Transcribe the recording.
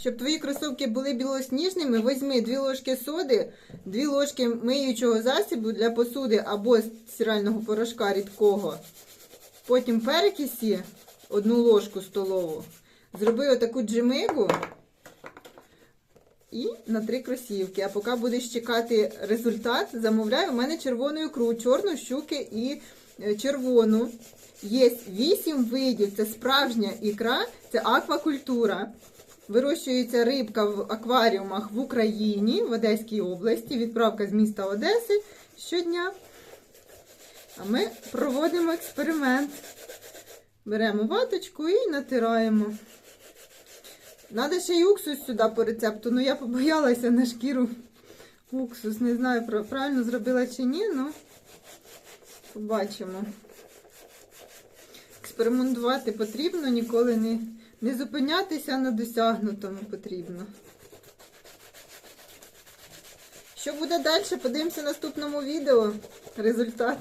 Щоб твої кросівки були білосніжними, візьми 2 ложки соди, 2 ложки миючого засобу для посуди або стирального порошка рідкого. Потім перекисі одну ложку столову. Зроби отаку джемигу і на три кросівки. А поки будеш чекати результат, замовляй у мене червону ікру, чорну щуки і е, червону. Є 8 видів. Це справжня ікра, це аквакультура. Вирощується рибка в акваріумах в Україні, в Одеській області. Відправка з міста Одеси щодня. А ми проводимо експеримент. Беремо ваточку і натираємо. Надо ще й уксус сюди по рецепту. Ну я побоялася на шкіру уксус. Не знаю, правильно зробила чи ні, ну побачимо. Експериментувати потрібно, ніколи не, не зупинятися на досягнутому потрібно. Що буде далі? Подивимося в наступному відео. Результат.